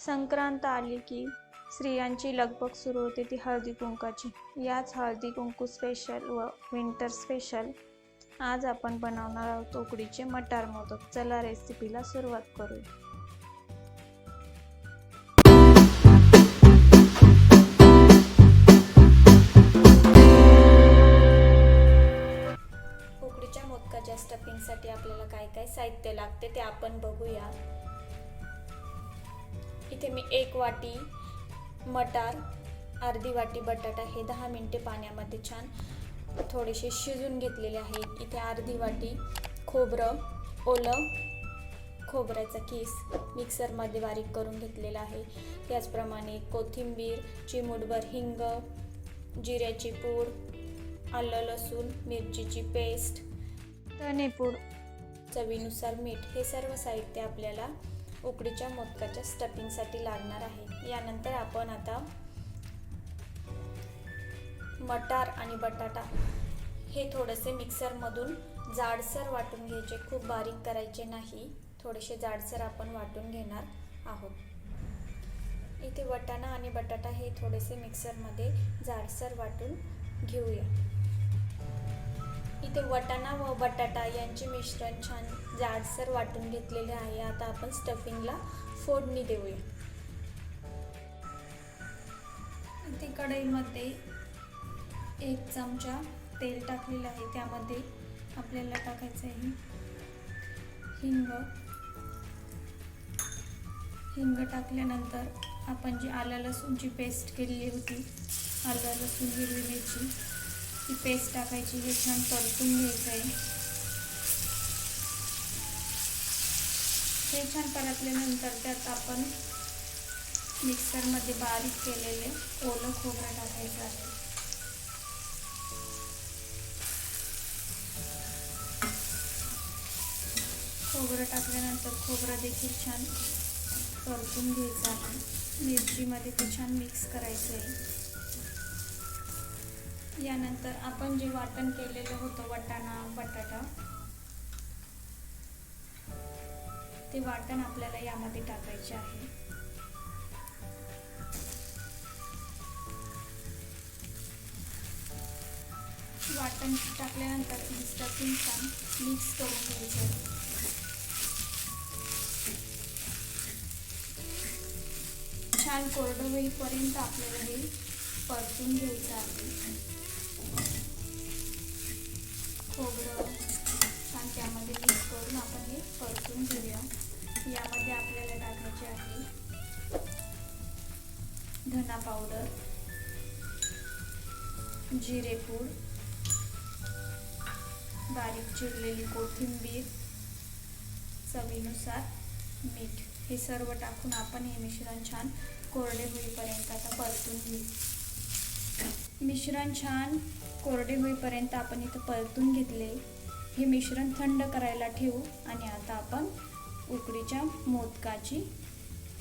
संक्रांत आली की स्त्रियांची लगबग सुरू होते ती हळदी कुंकाची. याच हळदी कुंकू स्पेशल व विंटर स्पेशल आज आपण बनवणार आहोत उकडीचे मटार मोदक. चला रेसिपीला सुरुवात करूया. उकडीच्या मोदकाच्या स्टफिंगसाठी आपल्याला काय काय साहित्य लागते ते आपण बघूया. इथे मी एक वाटी मटार अर्धी वाटी बटाटा हे दहा मिनटे पाण्यामध्ये छान थोडेसे शिजून घेतलेले आहे. इथे अर्धी वाटी खोबरं ओलं खोबऱ्याचा किस मिक्सरमध्ये बारीक करून घेतलेला आहे. त्याचप्रमाणे कोथिंबीर चिमूटभर हिंग जिऱ्याची पूड आलं लसूण मिरचीची पेस्ट धनेपूड. चवीनुसार मीठ हे सर्व साहित्य आपल्याला उकडीच्या मोदकाच्या स्टफिंगसाठी लागणार आहे. यानंतर आपण आता मटार आणि बटाटा हे थोडेसे मिक्सरमधून जाडसर वाटून घ्यायचे. खूप बारीक करायचे नाही. थोडेसे जाडसर आपण वाटून घेणार आहोत. इथे वटाणा आणि बटाटा हे थोडेसे मिक्सरमध्ये जाडसर वाटून घेऊया. इथे वटाणा व बटाटा यांचे मिश्रण छान जाडसर वाटून घेतलेले आहे आता आपण स्टफिंगला फोडणी देऊया. ती कढईमध्ये एक चमचा तेल टाकलेलं आहे त्यामध्ये आपल्याला टाकायचं आहे हिंग. हिंग टाकल्यानंतर आपण जी आल्या लसूणची पेस्ट केलेली होती आलं लसूण हिरवी मिरची ती पेस्ट टाकायची हे छान परतून घ्यायचं आहे. हे छान परतल्यानंतर त्यात आपण मिक्सरमध्ये बारीक केलेले ओलं खोबरं टाकायचं आहे. खोबरं टाकल्यानंतर खोबरं देखील छान परतून घ्यायचं आहे. मिरचीमध्ये ते छान मिक्स करायचं आहे. यानंतर आपण जे वाटण केलेलं होतं वाटाणा बटाटा ते वाटण आपल्याला यामध्ये टाकायचे आहे. वाटण टाकल्यानंतर स्टफिंग छान मिक्स करून घ्यायचं. छान कोरडं होईपर्यंत आपल्याला हे परतून घ्यायचं आहे. धना पावडर जिरेपूड बारीक चिरलेली कोथिंबीर चवीनुसार मीठ. हे सर्व टाकून आपण हे मिश्रण छान कोरडे होईपर्यंत आता परतून घेऊ. मिश्रण छान कोरडे होईपर्यंत आपण इथं परतून घेतले. हे मिश्रण थंड करायला ठेवू आणि आता आपण उकडीच्या मोदकाची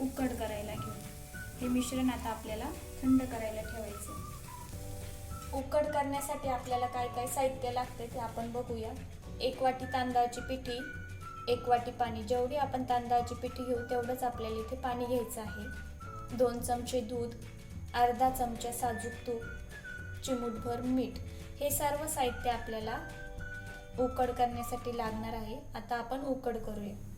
उकड करायला घेऊ. हे मिश्रण आता आपल्याला थंड करायला ठेवायचं. उकड करण्यासाठी आपल्याला काय काय साहित्य लागते ते आपण बघूया. एक वाटी तांदळाची पिठी एक वाटी पाणी. जेवढी आपण तांदळाची पिठी घेऊ तेवढंच आपल्याला इथे पाणी घ्यायचं आहे. दोन चमचे दूध अर्धा चमचा साजूक तूप चिमूटभर मीठ. हे सर्व साहित्य आपल्याला उकड करण्यासाठी लागणार आहे. आता आपण उकड करूया.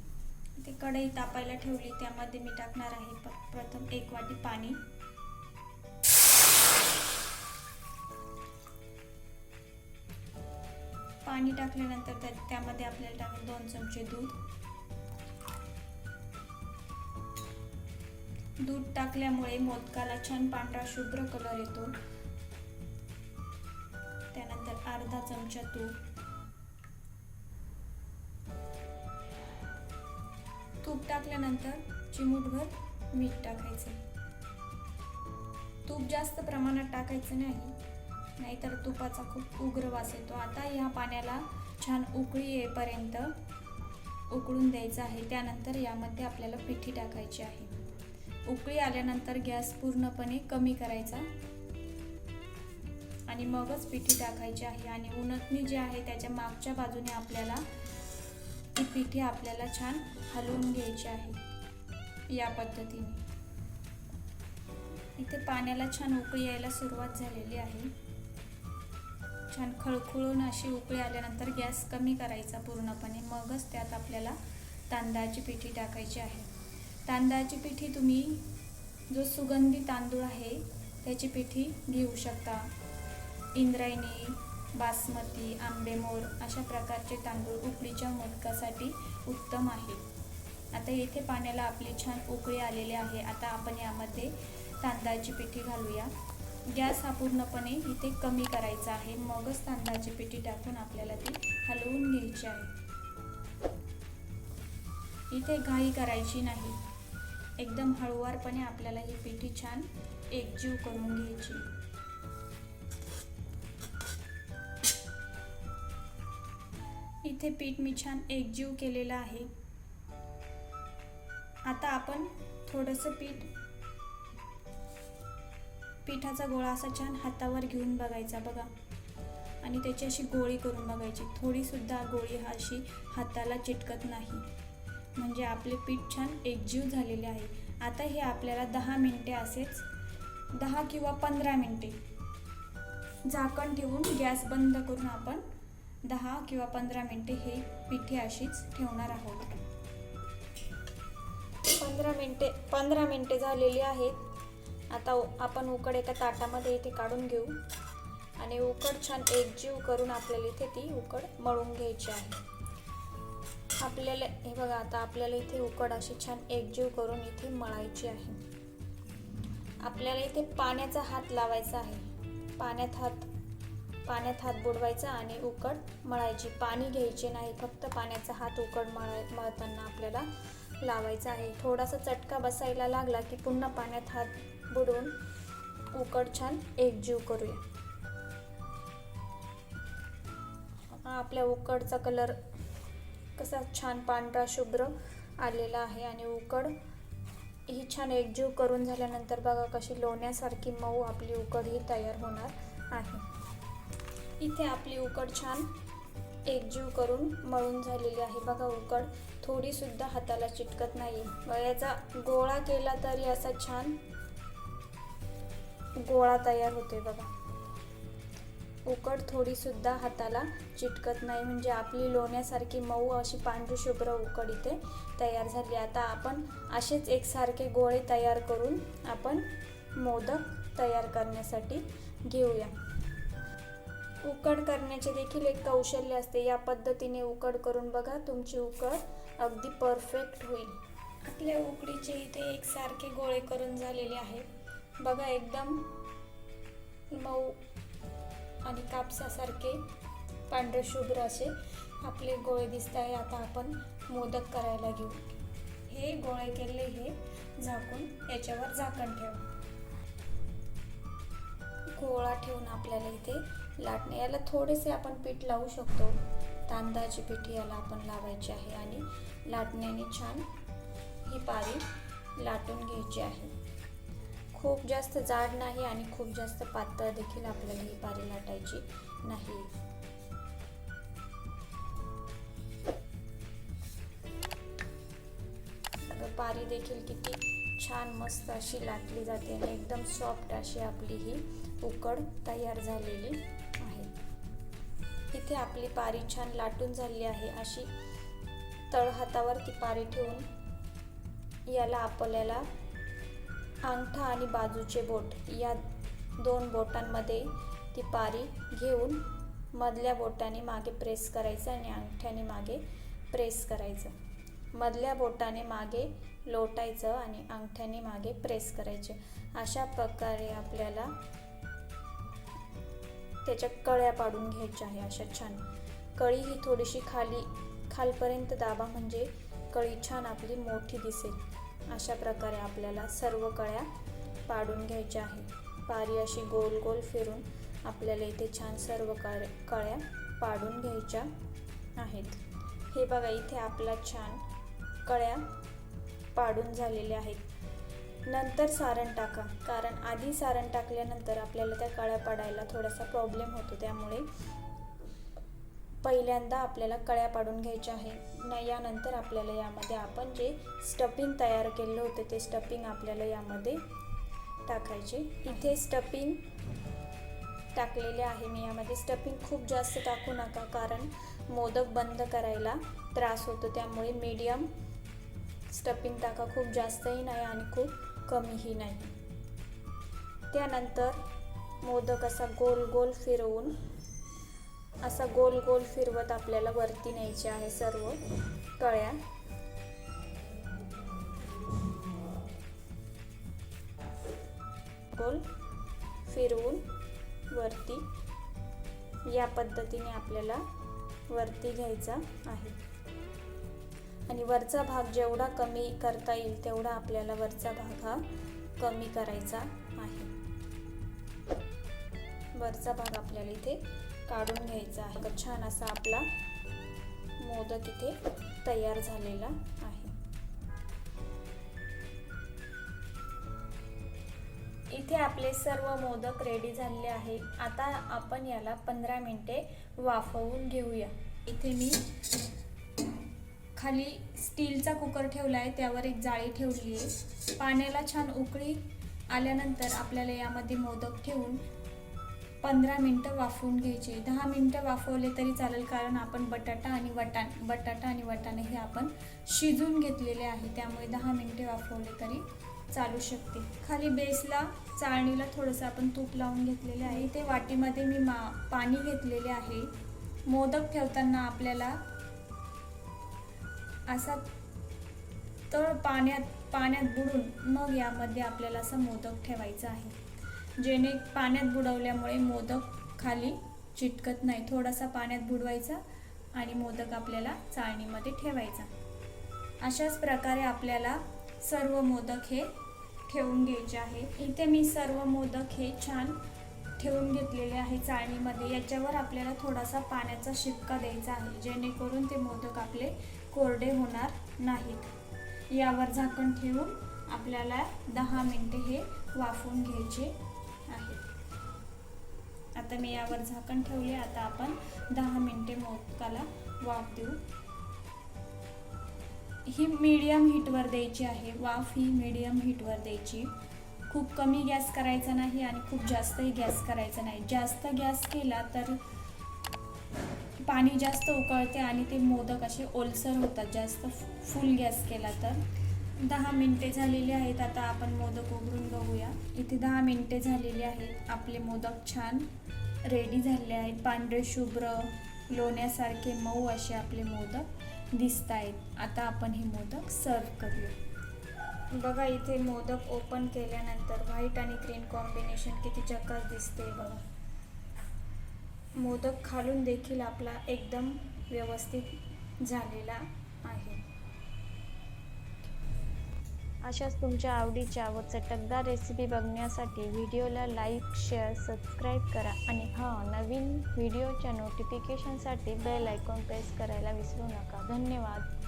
ती कढई तापायला ठेवली त्यामध्ये मी टाकणार आहे प- प्रथम एक वाटी पाणी. पाणी टाकल्यानंतर त्या त्यामध्ये आपल्याला टाकून दोन चमचे दूध. दूध टाकल्यामुळे मोदकाला छान पांढरा शुभ्र कलर येतो. त्यानंतर अर्धा चमचा तूप. तूप टाकल्यानंतर चिमूटभर मीठ टाकायचं. तूप जास्त प्रमाणात टाकायचं नाही नाहीतर तुपाचा खूप उग्र वास येतो. आता या पाण्याला छान उकळी येईपर्यंत उकळून द्यायचं आहे. त्यानंतर यामध्ये आपल्याला पिठी टाकायची आहे. उकळी आल्यानंतर गॅस पूर्णपणे कमी करायचा आणि मगच पिठी टाकायची आहे. आणि उन्हतनी जी आहे त्याच्या मागच्या बाजूने आपल्याला ती पिठी आपल्याला छान हलवून घ्यायची आहे. या पद्धतीने. इथे पाण्याला छान उकळी यायला सुरुवात झालेली आहे. छान खळखळून अशी उकळी आल्यानंतर गॅस कमी करायचा पूर्णपणे. मगच त्यात आपल्याला तांदळाची पिठी टाकायची आहे. तांदळाची पिठी तुम्ही जो सुगंधी तांदूळ आहे त्याची पिठी घेऊ शकता. इंद्रायणी बासमती आंबेमोर अशा प्रकारचे तांदूळ उकडीच्या मोदकासाठी उत्तम आहे. आता येथे पाण्याला आपली छान उकळी आलेली आहे. आता आपण यामध्ये तांदळाची पिठी घालूया. गॅस हा पूर्णपणे इथे कमी करायचा आहे. मगच तांदळाची पिठी टाकून आपल्याला ती हलवून घ्यायची आहे. इथे घाई करायची नाही. एकदम हळुवारपणे आपल्याला ही पिठी छान एकजीव करून घ्यायची. इथे पीठ मी छान एकजीव केलेलं आहे. आता आपण थोडंसं पीठ पिठाचा गोळा असा छान हातावर घेऊन बघायचा बघा. आणि त्याची अशी गोळी करून बघायची. थोडीसुद्धा गोळी हा अशी हाताला चिटकत नाही. म्हणजे आपले पीठ छान एकजीव झालेले आहे. आता हे आपल्याला दहा मिनटे असेच दहा किंवा पंधरा मिनटे झाकण ठेवून गॅस बंद करून आपण दहा किंवा पंधरा मिनटे हे पिठी अशीच ठेवणार आहोत. पंधरा मिनटे पंधरा मिनटे झालेली आहेत. आता उ- आपण उकड एका ताटामध्ये इथे काढून घेऊ. आणि उकड छान एकजीव करून आपल्याला इथे ती उकड मळून घ्यायची आहे. आपल्याला हे बघा आता आपल्याला इथे उकड अशी छान एकजीव करून इथे मळायची आहे. आपल्याला इथे पाण्याचा हात लावायचा आहे. पाण्यात हात पाण्यात हात बुडवायचा आणि उकड मळायची. पाणी घ्यायचे नाही फक्त पाण्याचा हात उकड मळाय मळताना आपल्याला लावायचा आहे. थोडासा चटका बसायला लागला की पुन्हा पाण्यात हात बुडवून उकड छान एकजीव करूया. आपल्या उकडचा कलर कसा छान पांढरा शुभ्र आलेला आहे आणि उकड ही छान एकजीव करून झाल्यानंतर बघा कशी लोण्यासारखी मऊ आपली उकड ही तयार होणार आहे. इथे आपली उकड छान एकजीव करून मळून झालेली आहे. बघा उकड थोडीसुद्धा हाताला चिटकत नाही याचा गोळा केला तरी असा छान गोळा तयार होतोय बघा. उकड थोडीसुद्धा हाताला चिटकत नाही म्हणजे आपली लोण्यासारखी मऊ अशी पांढरीशुभ्र उकड इथे तयार झाली. आता आपण असेच एकसारखे गोळे तयार करून आपण मोदक तयार करण्यासाठी घेऊया. उकड करण्याचे देखील एक कौशल्य असते. या पद्धतीने उकड करून बघा तुमची उकड अगदी परफेक्ट होईल. आपल्या उकडीचे इथे एकसारखे गोळे करून झालेले आहेत बघा एकदम मऊ आणि कापसासारखे पांढरे शुभ्र असे आपले गोळे दिसत आहे. आता आपण मोदक करायला घेऊ. हे गोळे केले हे झाकून याच्यावर झाकण ठेवा. गोळा ठेवून आपल्याला इथे लाटणे. याला थोडेसे आपण पीठ लावू शकतो. तांदळाची पिठी याला आपण लावायची आहे आणि लाटण्याने छान ही पारी लाटून घ्यायची आहे. खूप जास्त जाड नाही आणि खूप जास्त पातळ देखील आपल्याला ही पारी लाटायची नाही. पारी देखील किती छान मस्त अशी लाटली जाते आणि एकदम सॉफ्ट अशी आपली ही उकड तयार झालेली. इथे आपली पारी छान लाटून झाली आहे. अशी तळहातावर ती पारी ठेवून याला आपल्याला अंगठा आणि बाजूचे बोट या दोन बोटांमध्ये ती पारी घेऊन मधल्या बोटाने मागे प्रेस करायचं आणि अंगठ्याने मागे प्रेस करायचं. मधल्या बोटाने मागे लोटायचं आणि अंगठ्याने मागे प्रेस करायचे. अशा प्रकारे आपल्याला त्याच्या कळ्या पाडून घ्यायच्या आहे अशा छान. कळी ही थोडीशी खाली खालपर्यंत दाबा म्हणजे कळी छान आपली मोठी दिसेल. अशा प्रकारे आपल्याला सर्व कळ्या पाडून घ्यायच्या आहे. पारी अशी गोल गोल फिरून आपल्याला इथे छान सर्व कळ कळ्या पाडून घ्यायच्या आहेत. हे बघा इथे आपला छान कळ्या पाडून झालेल्या आहेत. नंतर सारण टाका. कारण आधी सारण टाकल्यानंतर आपल्याला त्या कळ्या पाडायला थोडासा प्रॉब्लेम होतो. त्यामुळे पहिल्यांदा आपल्याला कळ्या पाडून घ्यायच्या आहे. न यानंतर आपल्याला यामध्ये आपण जे स्टफिंग तयार केलेलं होतं ते स्टफिंग आपल्याला यामध्ये टाकायचे. इथे स्टफिंग टाकलेले आहे मी यामध्ये. स्टफिंग खूप जास्त टाकू नका कारण मोदक बंद करायला त्रास होतो. त्यामुळे मीडियम स्टफिंग टाका. खूप जास्तही नाही आणि खूप कमीही नाही. त्यानंतर मोदक असा गोल गोल फिरवून असा गोल गोल फिरवत आपल्याला वरती न्यायचे आहे सर्व कळ्या गोल फिरवून वरती या पद्धतीने आपल्याला वरती घ्यायचा आहे. आणि वरचा भाग जेवढा कमी करता येईल तेवढा आपल्याला वरचा भाग हा कमी करायचा आहे. वरचा भाग आपल्याला इथे काढून घ्यायचा आहे. छान असा आपला मोदक इथे तयार झालेला आहे. इथे आपले सर्व मोदक रेडी झालेले आहे. आता आपण याला पंधरा मिनिटे वाफवून घेऊया. इथे मी खाली स्टीलचा कुकर ठेवला आहे त्यावर एक जाळी ठेवली आहे. पाण्याला छान उकळी आल्यानंतर आपल्याला यामध्ये मोदक ठेवून पंधरा मिनटं वाफवून घ्यायचे दहा मिनटं वाफवले तरी चालेल कारण आपण बटाटा आणि वटाण बटाटा आणि वटाणे हे आपण शिजून घेतलेले आहे. त्यामुळे दहा मिनटे वाफवले तरी चालू शकते. खाली बेसला चाळणीला थोडंसं आपण तूप लावून घेतलेले आहे. ते वाटीमध्ये मी मा पाणी घेतलेले आहे. मोदक ठेवताना आपल्याला असा तळ पाण्यात पाण्यात बुडून मग यामध्ये आपल्याला असा मोदक ठेवायचा आहे. जेणे पाण्यात बुडवल्यामुळे मोदक खाली चिटकत नाही. थोडासा पाण्यात बुडवायचा आणि मोदक आपल्याला चाळणीमध्ये ठेवायचा. अशाच प्रकारे आपल्याला सर्व मोदक हे ठेवून घ्यायचे आहे. इथे मी सर्व मोदक हे छान ठेवून घेतलेले आहे चाळणीमध्ये. याच्यावर आपल्याला थोडासा पाण्याचा शिपका द्यायचा आहे. जेणेकरून ते मोदक आपले कोरडे होणार नाहीत. यावर झाकण ठेवून आपल्याला दहा मिनटे हे वाफवून घ्यायचे आहे आता मी यावर झाकण ठेवले. आता आपण दहा मिनटे मोदकाला वाफ देऊ. ही मीडियम हीटवर द्यायची आहे. वाफ ही मीडियम हीटवर द्यायची. खूप कमी गॅस करायचा नाही आणि खूप जास्तही गॅस करायचा नाही. जास्त गॅस केला तर पाणी जास्त उकळते आणि ते मोदक असे ओलसर होतात. जास्त फुल गॅस केला तर. दहा मिनटे झालेली आहेत. आता आपण मोदक उघडून बघूया. इथे दहा मिनटे झालेली आहेत. आपले मोदक छान रेडी झालेले आहेत. पांढरे शुभ्र लोण्यासारखे मऊ असे आपले मोदक दिसत आहेत. आता आपण हे मोदक सर्व करूया. बघा इथे मोदक ओपन केल्यानंतर व्हाईट आणि ग्रीन कॉम्बिनेशन किती चकास दिसते बघा. मोदक खालून देखील आपला एकदम व्यवस्थित झालेला आहे. अशाच तुमच्या आवडीच्या व चटकदार रेसिपी बघण्यासाठी व्हिडिओला लाईक शेअर सबस्क्राईब करा आणि हां नवीन व्हिडिओच्या नोटिफिकेशनसाठी बेल आयकॉन प्रेस करायला विसरू नका. धन्यवाद.